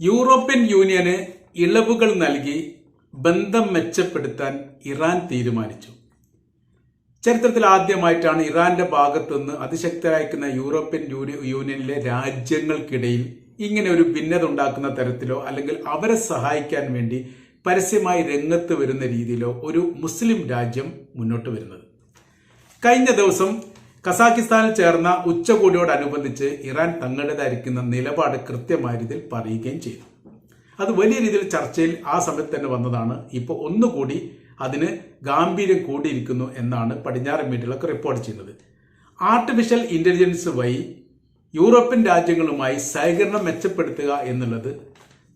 European യൂണിയന് ഇളവുകൾ നൽകി ബന്ധം മെച്ചപ്പെടുത്താൻ ഇറാൻ തീരുമാനിച്ചു. ചരിത്രത്തിൽ ആദ്യമായിട്ടാണ് ഇറാന്റെ ഭാഗത്തുനിന്ന് അതിശക്തരായിരിക്കുന്ന യൂറോപ്യൻ യൂണിയനിലെ രാജ്യങ്ങൾക്കിടയിൽ ഇങ്ങനെ ഒരു ഭിന്നത ഉണ്ടാക്കുന്ന തരത്തിലോ അല്ലെങ്കിൽ അവരെ സഹായിക്കാൻ വേണ്ടി പരസ്യമായി രംഗത്ത് വരുന്ന രീതിയിലോ ഒരു മുസ്ലിം രാജ്യം മുന്നോട്ട് വരുന്നത്. കഴിഞ്ഞ ദിവസം കസാക്കിസ്ഥാനിൽ ചേർന്ന ഉച്ചകോടിയോടനുബന്ധിച്ച് ഇറാൻ തങ്ങളുടേതായിരിക്കുന്ന നിലപാട് കൃത്യമായ രീതിയിൽ പറയുകയും ചെയ്തു. അത് വലിയ രീതിയിൽ ചർച്ചയിൽ ആ സമയത്ത് തന്നെ വന്നതാണ്. ഇപ്പോൾ ഒന്നുകൂടി അതിന് ഗാംഭീര്യം കൂടിയിരിക്കുന്നു എന്നാണ് പടിഞ്ഞാറൻ മീഡിയകളൊക്കെ റിപ്പോർട്ട് ചെയ്യുന്നത്. ആർട്ടിഫിഷ്യൽ ഇന്റലിജൻസ് വഴി യൂറോപ്യൻ രാജ്യങ്ങളുമായി സഹകരണം മെച്ചപ്പെടുത്തുക എന്നുള്ളത്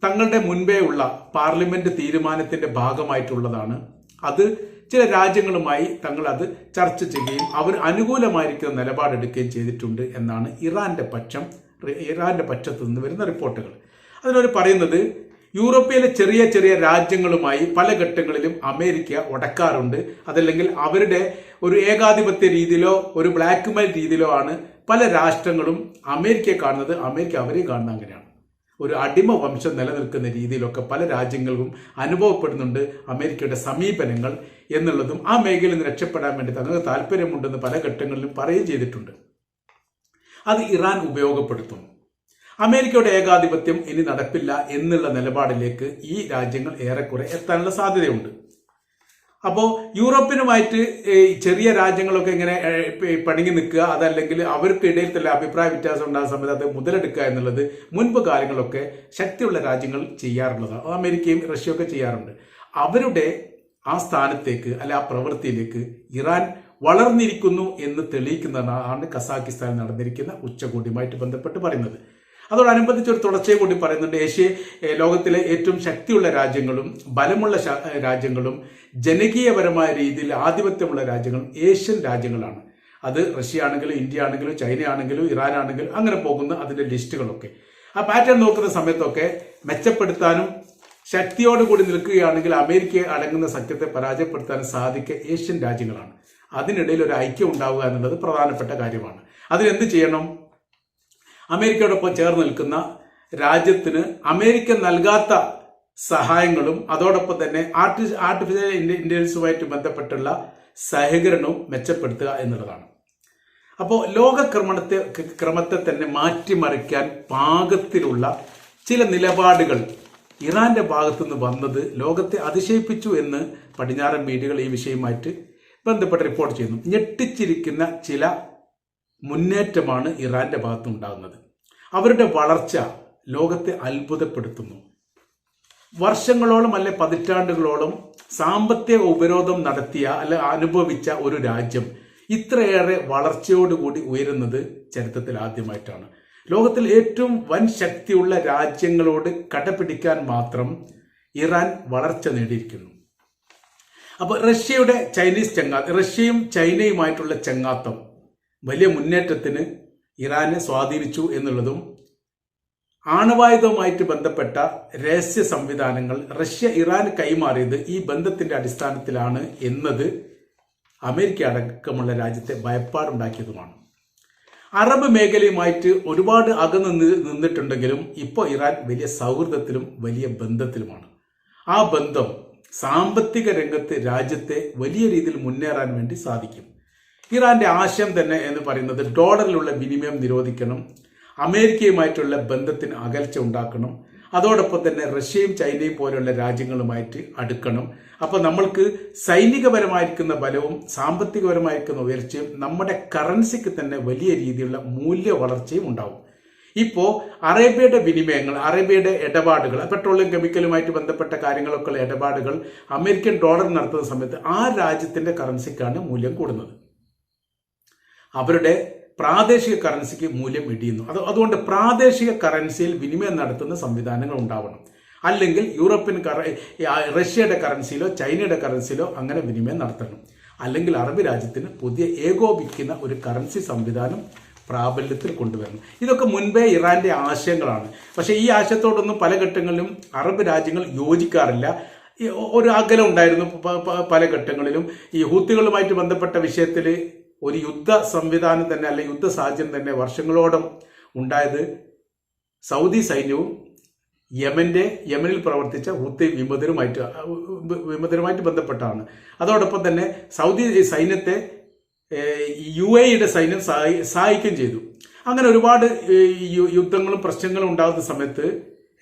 തങ്ങളുടെ മുൻപേ ഉള്ള പാർലമെന്റ് തീരുമാനത്തിന്റെ ഭാഗമായിട്ടുള്ളതാണ്. അത് ചില രാജ്യങ്ങളുമായി തങ്ങൾ അത് ചർച്ച ചെയ്യുകയും അവർ അനുകൂലമായിരിക്കുന്ന നിലപാടെടുക്കുകയും ചെയ്തിട്ടുണ്ട് എന്നാണ് ഇറാന്റെ പക്ഷം ഇറാന്റെ പക്ഷത്തു നിന്ന് വരുന്ന റിപ്പോർട്ടുകൾ. അതിനവർ പറയുന്നത് യൂറോപ്പിലെ ചെറിയ ചെറിയ രാജ്യങ്ങളുമായി പല ഘട്ടങ്ങളിലും അമേരിക്ക ഉടക്കാറുണ്ട് അതല്ലെങ്കിൽ അവരുടെ ഒരു ഏകാധിപത്യ രീതിയിലോ ഒരു ബ്ലാക്ക് മെയിൽ രീതിയിലോ ആണ് പല രാഷ്ട്രങ്ങളും അമേരിക്കയെ കാണുന്നത്. അമേരിക്ക അവരെ കാണുന്ന അങ്ങനെയാണ്. ഒരു അടിമ വംശം നിലനിൽക്കുന്ന രീതിയിലൊക്കെ പല രാജ്യങ്ങൾക്കും അനുഭവപ്പെടുന്നുണ്ട്. അമേരിക്കയുടെ സമീപനങ്ങൾ എന്നുള്ളതും ആ മേഖലയിൽ നിന്ന് രക്ഷപ്പെടാൻ വേണ്ടി തങ്ങൾക്ക് താല്പര്യമുണ്ടെന്ന് പല ഘട്ടങ്ങളിലും പറയുകയും ചെയ്തിട്ടുണ്ട്. അത് ഇറാൻ ഉപയോഗപ്പെടുത്തുന്നു. അമേരിക്കയുടെ ഏകാധിപത്യം ഇനി നടപ്പില്ല എന്നുള്ള നിലപാടിലേക്ക് ഈ രാജ്യങ്ങൾ ഏറെക്കുറെ എത്താനുള്ള സാധ്യതയുണ്ട്. അപ്പോൾ യൂറോപ്പിനുമായിട്ട് ചെറിയ രാജ്യങ്ങളൊക്കെ ഇങ്ങനെ പണിങ്ങി നിൽക്കുക അതല്ലെങ്കിൽ അവർക്കിടയിൽ തന്നെ അഭിപ്രായ വ്യത്യാസം ഉണ്ടാകുന്ന സമയത്ത് അത് മുതലെടുക്കുക എന്നുള്ളത് മുൻപ് കാലങ്ങളൊക്കെ ശക്തിയുള്ള രാജ്യങ്ങൾ ചെയ്യാറുള്ളതാണ് അമേരിക്കയും റഷ്യയൊക്കെ ചെയ്യാറുണ്ട്. അവരുടെ ആ സ്ഥാനത്തേക്ക് അല്ലെ ആ പ്രവൃത്തിയിലേക്ക് ഇറാൻ വളർന്നിരിക്കുന്നു എന്ന് തെളിയിക്കുന്നതാണ് കസാക്കിസ്ഥാനിൽ നടന്നിരിക്കുന്ന ഉച്ചകോടിയുമായിട്ട് ബന്ധപ്പെട്ട് പറയുന്നത്. അതോടനുബന്ധിച്ച് ഒരു തുടർച്ചയെ കൂടി പറയുന്നുണ്ട്. ഏഷ്യ ലോകത്തിലെ ഏറ്റവും ശക്തിയുള്ള രാജ്യങ്ങളും ബലമുള്ള രാജ്യങ്ങളും ജനകീയപരമായ രീതിയിൽ ആധിപത്യമുള്ള രാജ്യങ്ങളും ഏഷ്യൻ രാജ്യങ്ങളാണ്. അത് റഷ്യ ആണെങ്കിലും ഇന്ത്യ ആണെങ്കിലും ചൈന ആണെങ്കിലും ഇറാൻ ആണെങ്കിലും അങ്ങനെ പോകുന്ന അതിന്റെ ലിസ്റ്റുകളൊക്കെ. ആ പാറ്റേൺ നോക്കുന്ന സമയത്തൊക്കെ മെച്ചപ്പെടുത്താനും ശക്തിയോടുകൂടി നിൽക്കുകയാണെങ്കിൽ അമേരിക്കയെ അടങ്ങുന്ന സഖ്യത്തെ പരാജയപ്പെടുത്താനും സാധിക്കുക ഏഷ്യൻ രാജ്യങ്ങളാണ്. അതിനിടയിൽ ഒരു ഐക്യം ഉണ്ടാവുക എന്നുള്ളത് പ്രധാനപ്പെട്ട കാര്യമാണ്. അതിനെന്ത് ചെയ്യണം? അമേരിക്കയോടൊപ്പം ചേർന്ന് നിൽക്കുന്ന രാജ്യത്തിന് അമേരിക്ക നൽകാത്ത സഹായങ്ങളും അതോടൊപ്പം തന്നെ ആർട്ടി ആർട്ടിഫിഷ്യൽ ഇന്റലിജൻസുമായിട്ട് ബന്ധപ്പെട്ടുള്ള സഹകരണവും മെച്ചപ്പെടുത്തുക എന്നുള്ളതാണ്. അപ്പോൾ ലോകക്രമണത്തെ ക്രമത്തെ തന്നെ മാറ്റിമറിക്കാൻ പാകത്തിലുള്ള ചില നിലപാടുകൾ ഇറാന്റെ ഭാഗത്തുനിന്ന് വന്നത് ലോകത്തെ അതിശയിപ്പിച്ചു എന്ന് പടിഞ്ഞാറൻ മീഡിയകൾ ഈ വിഷയമായിട്ട് ബന്ധപ്പെട്ട് റിപ്പോർട്ട് ചെയ്യുന്നു. ഞെട്ടിച്ചിരിക്കുന്ന ചില മുന്നേറ്റമാണ് ഇറാന്റെ ഭാഗത്തുനിന്നുണ്ടാകുന്നത്. അവരുടെ വളർച്ച ലോകത്തെ അത്ഭുതപ്പെടുത്തുന്നു. വർഷങ്ങളോളം അല്ലെ പതിറ്റാണ്ടുകളോളം സാമ്പത്തിക ഉപരോധം നടത്തിയ അല്ലെ അനുഭവിച്ച ഒരു രാജ്യം ഇത്രയേറെ വളർച്ചയോടുകൂടി ഉയരുന്നത് ചരിത്രത്തിൽ ആദ്യമായിട്ടാണ്. ലോകത്തിൽ ഏറ്റവും വൻ ശക്തിയുള്ള രാജ്യങ്ങളോട് കടപിടിക്കാൻ മാത്രം ഇറാൻ വളർച്ച നേടിയിരിക്കുന്നു. അപ്പോൾ റഷ്യയുടെ ചൈനീസ് ചങ്ങാ റഷ്യയും ചൈനയുമായിട്ടുള്ള ചങ്ങാത്തം വലിയ മുന്നേറ്റത്തിന് ഇറാനെ സ്വാധീനിച്ചു എന്നുള്ളതും ആണവായുധവുമായിട്ട് ബന്ധപ്പെട്ട രഹസ്യ സംവിധാനങ്ങൾ റഷ്യ ഇറാൻ കൈമാറിയത് ഈ ബന്ധത്തിന്റെ അടിസ്ഥാനത്തിലാണ് എന്നത് അമേരിക്ക അടക്കമുള്ള രാജ്യത്തെ ഭയപ്പാടുണ്ടാക്കിയതുമാണ്. അറബ് മേഖലയുമായിട്ട് ഒരുപാട് അകന്ന് നിന്നിട്ടുണ്ടെങ്കിലും ഇപ്പോൾ ഇറാൻ വലിയ സൗഹൃദത്തിലും വലിയ ബന്ധത്തിലുമാണ്. ആ ബന്ധം സാമ്പത്തിക രംഗത്ത് രാജ്യത്തെ വലിയ രീതിയിൽ മുന്നേറാൻ വേണ്ടി സാധിക്കും. ഇറാന്റെ ആശയം തന്നെ എന്ന് പറയുന്നത് ഡോളറിലുള്ള വിനിമയം നിരോധിക്കണം അമേരിക്കയുമായിട്ടുള്ള ബന്ധത്തിന് അകൽച്ച ഉണ്ടാക്കണം അതോടൊപ്പം തന്നെ റഷ്യയും ചൈനയും പോലെയുള്ള രാജ്യങ്ങളുമായിട്ട് അടുക്കണം. അപ്പോൾ നമ്മൾക്ക് സൈനികപരമായിരിക്കുന്ന ബലവും സാമ്പത്തികപരമായിരിക്കുന്ന ഉയർച്ചയും നമ്മുടെ കറൻസിക്ക് തന്നെ വലിയ രീതിയിലുള്ള മൂല്യ വളർച്ചയും ഉണ്ടാവും. ഇപ്പോ അറേബ്യയുടെ വിനിമയങ്ങൾ അറേബ്യയുടെ ഇടപാടുകൾ പെട്രോളിയം കെമിക്കലുമായിട്ട് ബന്ധപ്പെട്ട കാര്യങ്ങളൊക്കെയുള്ള ഇടപാടുകൾ അമേരിക്കൻ ഡോളർ നടത്തുന്ന സമയത്ത് ആ രാജ്യത്തിന്റെ കറൻസിക്കാണ് മൂല്യം കൂടുന്നത്. അവരുടെ പ്രാദേശിക കറൻസിക്ക് മൂല്യം ഇടിയുന്നു. അത് അതുകൊണ്ട് പ്രാദേശിക കറൻസിയിൽ വിനിമയം നടത്തുന്ന സംവിധാനങ്ങൾ ഉണ്ടാവണം. അല്ലെങ്കിൽ യൂറോപ്യൻ കറ റഷ്യയുടെ കറൻസിയിലോ ചൈനയുടെ കറൻസിയിലോ അങ്ങനെ വിനിമയം നടത്തണം. അല്ലെങ്കിൽ അറബ് രാജ്യത്തിന് പുതിയ ഏകോപിക്കുന്ന ഒരു കറൻസി സംവിധാനം പ്രാബല്യത്തിൽ കൊണ്ടുവരണം. ഇതൊക്കെ മുൻപേ ഇറാന്റെ ആശയങ്ങളാണ്. പക്ഷേ ഈ ആശയത്തോടൊന്നും പല ഘട്ടങ്ങളിലും അറബ് രാജ്യങ്ങൾ യോജിക്കാറില്ല. ഒരു അകലം ഉണ്ടായിരുന്നു പല ഘട്ടങ്ങളിലും. ഈ ഹൂത്തികളുമായിട്ട് ബന്ധപ്പെട്ട വിഷയത്തിൽ ഒരു യുദ്ധ സംവിധാനം തന്നെ അല്ലെ യുദ്ധ സാഹചര്യം തന്നെ വർഷങ്ങളോളം ഉണ്ടായത് സൗദി സൈന്യവും യമന്റെ യമനിൽ പ്രവർത്തിച്ച ഹുത്തി വിമതരുമായിട്ട് വിമതരുമായിട്ട് ബന്ധപ്പെട്ടാണ്. അതോടൊപ്പം തന്നെ സൗദി സൈന്യത്തെ യു എയുടെ സൈന്യം സഹായി- സഹായിക്കുകയും ചെയ്തു. അങ്ങനെ ഒരുപാട് യുദ്ധങ്ങളും പ്രശ്നങ്ങളും ഉണ്ടാകുന്ന സമയത്ത്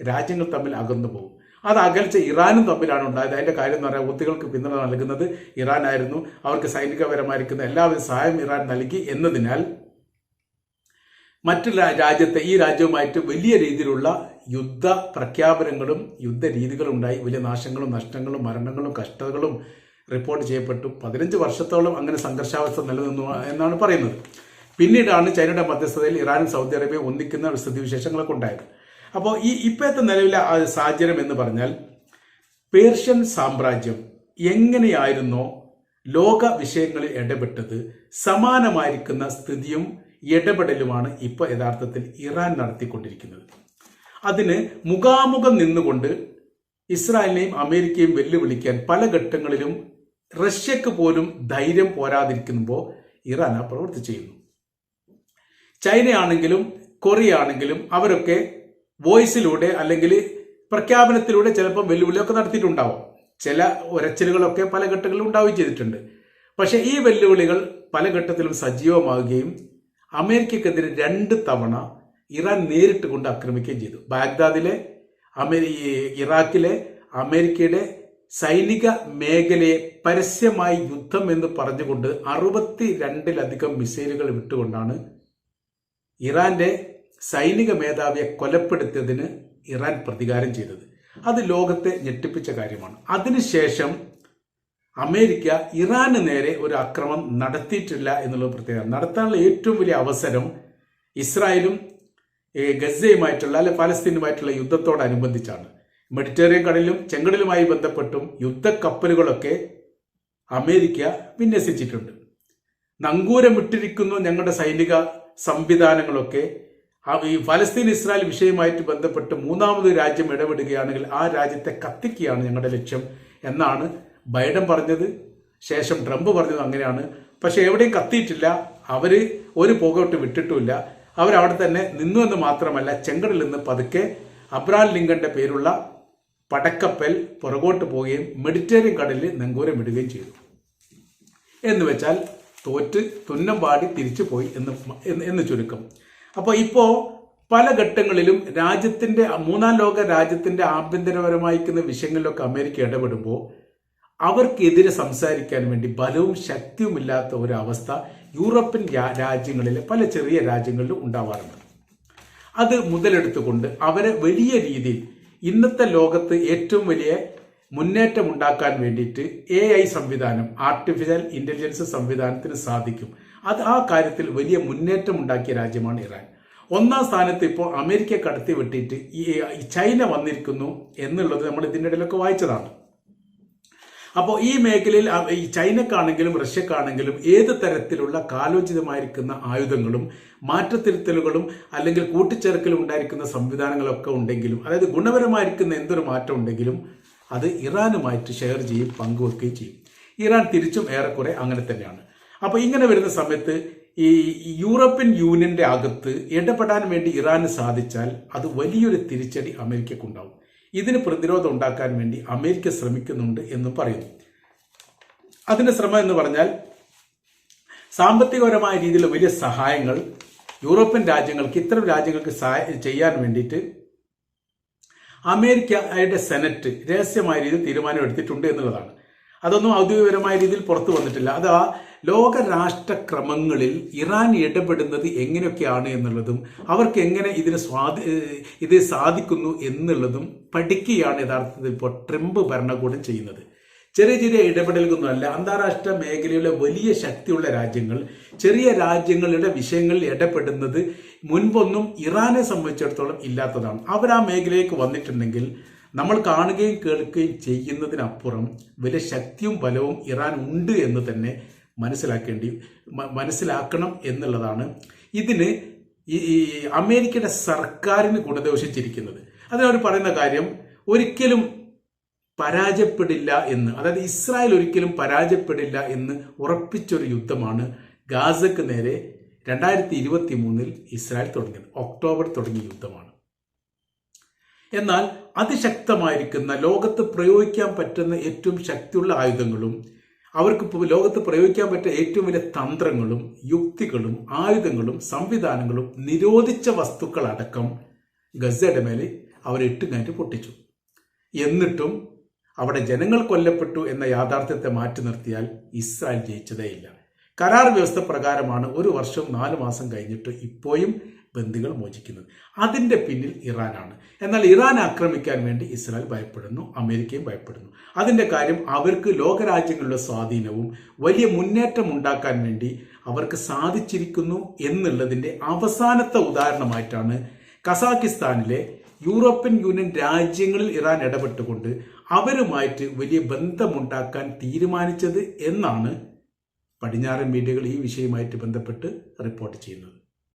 രാജ്യങ്ങൾ തമ്മിൽ അകന്നു പോകും അത് അകൽച്ച ഇറാനും തമ്മിലാണ് ഉണ്ടായത്. അതിന്റെ കാര്യം എന്ന് പറയാൻ ഹൂത്തികൾക്ക് പിന്തുണ നൽകുന്നത് ഇറാനായിരുന്നു. അവർക്ക് സൈനികപരമായിരിക്കുന്ന എല്ലാവിധ സഹായം ഇറാൻ നൽകി എന്നതിനാൽ മറ്റു രാജ്യത്തെ ഈ രാജ്യവുമായിട്ട് വലിയ രീതിയിലുള്ള യുദ്ധ പ്രഖ്യാപനങ്ങളും യുദ്ധ രീതികളും ഉണ്ടായി. വലിയ നാശങ്ങളും നഷ്ടങ്ങളും മരണങ്ങളും കഷ്ടതകളും റിപ്പോർട്ട് ചെയ്യപ്പെട്ടു. പതിനഞ്ച് വർഷത്തോളം അങ്ങനെ സംഘർഷാവസ്ഥ നിലനിന്നു എന്നാണ് പറയുന്നത്. പിന്നീടാണ് ചൈനയുടെ മധ്യസ്ഥതയിൽ ഇറാനും സൗദി അറേബ്യ ഒന്നിക്കുന്ന സ്ഥിതിവിശേഷങ്ങളൊക്കെ ഉണ്ടായത്. അപ്പോൾ ഈ ഇപ്പോഴത്തെ നിലവിലെ സാഹചര്യം എന്ന് പറഞ്ഞാൽ പേർഷ്യൻ സാമ്രാജ്യം എങ്ങനെയായിരുന്നോ ലോക വിഷയങ്ങളിൽ ഇടപെട്ടത് സമാനമായിരിക്കുന്ന സ്ഥിതിയും ഇടപെടലുമാണ് ഇപ്പോൾ യഥാർത്ഥത്തിൽ ഇറാൻ നടത്തിക്കൊണ്ടിരിക്കുന്നത്. അതിന് മുഖാമുഖം നിന്നുകൊണ്ട് ഇസ്രായേലിനെയും അമേരിക്കയും വെല്ലുവിളിക്കാൻ പല ഘട്ടങ്ങളിലും റഷ്യക്ക് പോലും ധൈര്യം പോരാതിരിക്കുമ്പോൾ ഇറാൻ ആ പ്രവൃത്തി ചെയ്യുന്നു. ചൈനയാണെങ്കിലും കൊറിയ ആണെങ്കിലും അവരൊക്കെ വോയിസിലൂടെ അല്ലെങ്കിൽ പ്രഖ്യാപനത്തിലൂടെ ചിലപ്പോൾ വെല്ലുവിളിയൊക്കെ നടത്തിയിട്ടുണ്ടാവും. ചില ഉരച്ചിലുകളൊക്കെ പല ഘട്ടങ്ങളിലും ഉണ്ടാവുകയും ചെയ്തിട്ടുണ്ട്. പക്ഷേ ഈ വെല്ലുവിളികൾ പല ഘട്ടത്തിലും സജീവമാവുകയും അമേരിക്കക്കെതിരെ രണ്ട് തവണ ഇറാൻ നേരിട്ട് കൊണ്ട് ആക്രമിക്കുകയും ചെയ്തു. ബാഗ്ദാദിലെ അമേരി ഇറാഖിലെ അമേരിക്കയുടെ സൈനിക മേഖലയെ പരസ്യമായി യുദ്ധം എന്ന് പറഞ്ഞുകൊണ്ട് അറുപത്തി രണ്ടിലധികം മിസൈലുകൾ വിട്ടുകൊണ്ടാണ് ഇറാന്റെ സൈനിക മേധാവിയെ കൊലപ്പെടുത്തിയതിന് ഇറാൻ പ്രതികാരം ചെയ്തത്. അത് ലോകത്തെ ഞെട്ടിപ്പിച്ച കാര്യമാണ്. അതിനുശേഷം അമേരിക്ക ഇറാന് നേരെ ഒരു ആക്രമണം നടത്തിയിട്ടില്ല എന്നുള്ളത് പ്രത്യേകത. നടത്താനുള്ള ഏറ്റവും വലിയ അവസരം ഇസ്രായേലും ഗസയുമായിട്ടുള്ള അല്ലെ പാലസ്തീനുമായിട്ടുള്ള യുദ്ധത്തോടനുബന്ധിച്ചാണ്. മെഡിറ്ററേനിയൻ കടലിലും ചെങ്കടലുമായി ബന്ധപ്പെട്ടും യുദ്ധക്കപ്പലുകളൊക്കെ അമേരിക്ക വിന്യസിച്ചിട്ടുണ്ട്. നങ്കൂരമിട്ടിരിക്കുന്നു ഞങ്ങളുടെ സൈനിക സംവിധാനങ്ങളൊക്കെ. ഈ ഫലസ്തീൻ ഇസ്രായേൽ വിഷയമായിട്ട് ബന്ധപ്പെട്ട് മൂന്നാമത് രാജ്യം ഇടപെടുകയാണെങ്കിൽ ആ രാജ്യത്തെ കത്തിക്കുകയാണ് ഞങ്ങളുടെ ലക്ഷ്യം എന്നാണ് ബൈഡൻ പറഞ്ഞത്. ശേഷം ട്രംപ് പറഞ്ഞത് അങ്ങനെയാണ്. പക്ഷെ എവിടെയും കത്തിയിട്ടില്ല. അവർ ഒരു പുകോട്ട് വിട്ടിട്ടുമില്ല. അവരവിടെ തന്നെ നിന്നു എന്ന് മാത്രമല്ല ചെങ്കടലിൽ നിന്ന് പതുക്കെ അബ്രാം ലിങ്കന്റെ പേരുള്ള പടക്കപ്പൽ പുറകോട്ട് പോവുകയും മെഡിറ്ററേനിയൻ കടലിൽ നെങ്കൂരം ഇടുകയും ചെയ്തു. എന്ന് വെച്ചാൽ തോറ്റ് തുന്നം പാടി തിരിച്ചു പോയി എന്ന് എന്ന് ചുരുക്കം. അപ്പോൾ ഇപ്പോൾ പല ഘട്ടങ്ങളിലും രാജ്യത്തിന്റെ മൂന്നാം ലോക രാജ്യത്തിന്റെ ആഭ്യന്തരപരമായിരിക്കുന്ന വിഷയങ്ങളിലൊക്കെ അമേരിക്ക ഇടപെടുമ്പോൾ അവർക്കെതിരെ സംസാരിക്കാൻ വേണ്ടി ബലവും ശക്തിയുമില്ലാത്ത ഒരു അവസ്ഥ യൂറോപ്യൻ രാജ്യങ്ങളിലെ പല ചെറിയ രാജ്യങ്ങളിലും ഉണ്ടാവാറുണ്ട്. അത് മുതലെടുത്തുകൊണ്ട് അവരെ വലിയ രീതിയിൽ ഇന്നത്തെ ലോകത്ത് ഏറ്റവും വലിയ മുന്നേറ്റം ഉണ്ടാക്കാൻ വേണ്ടിയിട്ട് എ ഐ സംവിധാനം ആർട്ടിഫിഷ്യൽ ഇന്റലിജൻസ് സംവിധാനത്തിന് സാധിക്കും. അത് ആ കാര്യത്തിൽ വലിയ മുന്നേറ്റം ഉണ്ടാക്കിയ രാജ്യമാണ് ഇറാൻ. ഒന്നാം സ്ഥാനത്ത് ഇപ്പോൾ അമേരിക്ക കടത്തി വെട്ടിയിട്ട് ഈ ചൈന വന്നിരിക്കുന്നു എന്നുള്ളത് നമ്മൾ ഇതിന്റെ ഇടയിലൊക്കെ വായിച്ചതാണ്. അപ്പോൾ ഈ മേഖലയിൽ ഈ ചൈനക്കാണെങ്കിലും റഷ്യക്കാണെങ്കിലും ഏത് തരത്തിലുള്ള കാലോചിതമായിരിക്കുന്ന ആയുധങ്ങളും മാറ്റത്തിരുത്തലുകളും അല്ലെങ്കിൽ കൂട്ടിച്ചേർക്കലും ഉണ്ടായിരിക്കുന്ന സംവിധാനങ്ങളൊക്കെ ഉണ്ടെങ്കിലും അതായത് ഗുണപരമായിരിക്കുന്ന എന്തൊരു മാറ്റം ഉണ്ടെങ്കിലും അത് ഇറാനുമായിട്ട് ഷെയർ ചെയ്യും പങ്കുവെക്കുകയും ചെയ്യും. ഇറാൻ തിരിച്ചും ഏറെക്കുറെ അങ്ങനെ തന്നെയാണ്. അപ്പോൾ ഇങ്ങനെ വരുന്ന സമയത്ത് ഈ യൂറോപ്യൻ യൂണിയന്റെ അകത്ത് ഇടപെടാൻ വേണ്ടി ഇറാന് സാധിച്ചാൽ അത് വലിയൊരു തിരിച്ചടി അമേരിക്കക്കുണ്ടാവും. ഇതിന് പ്രതിരോധം ഉണ്ടാക്കാൻ വേണ്ടി അമേരിക്ക ശ്രമിക്കുന്നുണ്ട് എന്നും പറയുന്നു. അതിന്റെ ശ്രമം എന്ന് പറഞ്ഞാൽ സാമ്പത്തികപരമായ രീതിയിൽ വലിയ സഹായങ്ങൾ യൂറോപ്യൻ രാജ്യങ്ങൾക്ക് ഇത്തരം രാജ്യങ്ങൾക്ക് ചെയ്യാൻ വേണ്ടിയിട്ട് അമേരിക്കയുടെ സെനറ്റ് രഹസ്യമായ രീതിയിൽ തീരുമാനം എടുത്തിട്ടുണ്ട് എന്നുള്ളതാണ്. അതൊന്നും ഔദ്യോഗികപരമായ രീതിയിൽ പുറത്തു വന്നിട്ടില്ല. അതാ ആ ലോക രാഷ്ട്രക്രമങ്ങളിൽ ഇറാൻ ഇടപെടുന്നത് എങ്ങനെയൊക്കെയാണ് എന്നുള്ളതും അവർക്ക് എങ്ങനെ ഇതിന് സ്വാധി ഇത് സാധിക്കുന്നു എന്നുള്ളതും പഠിക്കുകയാണ് യഥാർത്ഥത്തിൽ ഇപ്പോൾ ട്രംപ് ഭരണകൂടം ചെയ്യുന്നത്. ചെറിയ ചെറിയ ഇടപെടലുകളൊന്നുമല്ല അന്താരാഷ്ട്ര മേഖലയിലെ വലിയ ശക്തിയുള്ള രാജ്യങ്ങൾ ചെറിയ രാജ്യങ്ങളുടെ വിഷയങ്ങളിൽ ഇടപെടുന്നത് മുൻപൊന്നും ഇറാനെ സംബന്ധിച്ചിടത്തോളം ഇല്ലാത്തതാണ്. അവർ ആ മേഖലയിലേക്ക് വന്നിട്ടുണ്ടെങ്കിൽ നമ്മൾ കാണുകയും കേൾക്കുകയും ചെയ്യുന്നതിനപ്പുറം വലിയ ശക്തിയും ബലവും ഇറാൻ ഉണ്ട് എന്ന് തന്നെ മനസ്സിലാക്കേണ്ടി മനസ്സിലാക്കണം എന്നുള്ളതാണ് ഇതിന് ഈ അമേരിക്കയുടെ സർക്കാരിന് ഗുണദോഷിച്ചിരിക്കുന്നത്. അതിനവർ പറയുന്ന കാര്യം ഒരിക്കലും പരാജയപ്പെടില്ല എന്ന്. അതായത് ഇസ്രായേൽ ഒരിക്കലും പരാജയപ്പെടില്ല എന്ന് ഉറപ്പിച്ചൊരു യുദ്ധമാണ് ഗാസക്ക് നേരെ രണ്ടായിരത്തി ഇരുപത്തി മൂന്നിൽ ഇസ്രായേൽ തുടങ്ങിയത്. ഒക്ടോബർ തുടങ്ങിയ യുദ്ധമാണ്. എന്നാൽ അതിശക്തമായിരിക്കുന്ന ലോകത്ത് പ്രയോഗിക്കാൻ പറ്റുന്ന ഏറ്റവും ശക്തിയുള്ള ആയുധങ്ങളും അവർക്ക് ലോകത്ത് പ്രയോഗിക്കാൻ പറ്റുന്ന ഏറ്റവും വലിയ തന്ത്രങ്ങളും യുക്തികളും ആയുധങ്ങളും സംവിധാനങ്ങളും നിരോധിച്ച വസ്തുക്കളടക്കം ഗസയുടെ മേലെ അവർ ഇട്ടുകാറ്റ് പൊട്ടിച്ചു. എന്നിട്ടും അവിടെ ജനങ്ങൾ കൊല്ലപ്പെട്ടു എന്ന യാഥാർത്ഥ്യത്തെ മാറ്റി നിർത്തിയാൽ ഇസ്രായേൽ ജയിച്ചതേയില്ല. കരാർ വ്യവസ്ഥ പ്രകാരമാണ് ഒരു വർഷം നാല് മാസം കഴിഞ്ഞിട്ട് ഇപ്പോഴും ബന്ദികൾ മോചിക്കുന്നത്. അതിന്റെ പിന്നിൽ ഇറാനാണ്. എന്നാൽ ഇറാൻ ആക്രമിക്കാൻ വേണ്ടി ഇസ്രായേൽ ഭയപ്പെടുന്നു അമേരിക്കയും ഭയപ്പെടുന്നു. അതിന്റെ കാര്യം അവർക്ക് ലോകരാജ്യങ്ങളുടെ സ്വാധീനവും വലിയ മുന്നേറ്റം ഉണ്ടാക്കാൻ വേണ്ടി അവർക്ക് സാധിച്ചിരിക്കുന്നു എന്നുള്ളതിന്റെ അവസാനത്തെ ഉദാഹരണമായിട്ടാണ് കസാക്കിസ്ഥാനിലെ യൂറോപ്യൻ യൂണിയൻ രാജ്യങ്ങളിൽ ഇറാൻ ഇടപെട്ടുകൊണ്ട് അവരുമായിട്ട് വലിയ ബന്ധമുണ്ടാക്കാൻ തീരുമാനിച്ചത് എന്നാണ് പടിഞ്ഞാറൻ മീഡിയകൾ ഈ വിഷയവുമായിട്ട് ബന്ധപ്പെട്ട് റിപ്പോർട്ട് ചെയ്യുന്നത്.